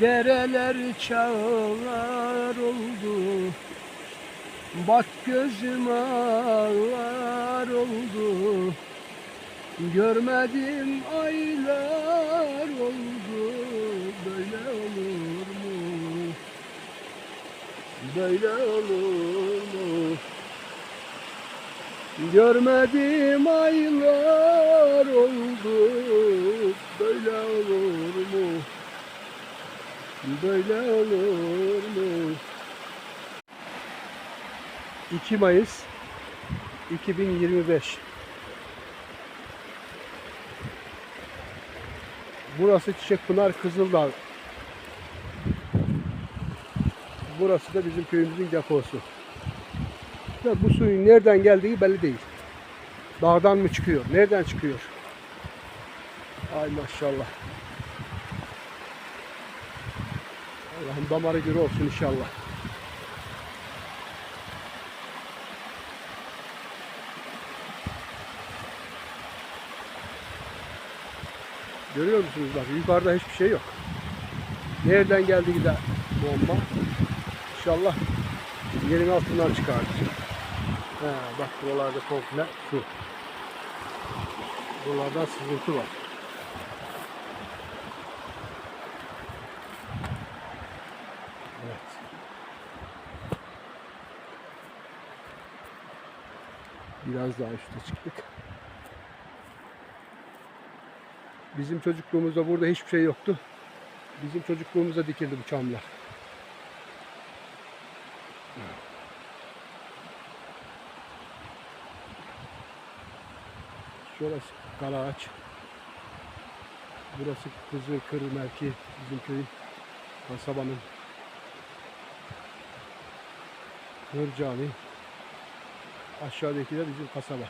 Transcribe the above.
Dereler çağlar oldu Bak gözüm ağlar oldu Görmedim aylar oldu Böyle olur mu? Böyle olur mu? Görmedim aylar oldu Böyle olur mu? Böyle olur mu? 2 Mayıs 2025 Burası Çiçekpınar Kızıldağ Burası da bizim köyümüzün deposu. Ve bu suyun nereden geldiği belli değil. Dağdan mı çıkıyor? Nereden çıkıyor? Ay maşallah. Allah'ım damarı gürü olsun inşallah. Görüyor musunuz bak yukarıda hiçbir şey yok. Nereden geldiği de bomba. İnşallah yerin altından çıkardı. He, bak buralarda komple su. Buralarda sızıntı var. Evet. Biraz daha üstte çıktık. Bizim çocukluğumuzda burada hiçbir şey yoktu. Bizim çocukluğumuzda dikildi bu çamlar. Şurası Karaağaç. Burası Kızılkır mevki bizim köyün kasabanın Hırcani. Aşağıdaki de bizim kasaba.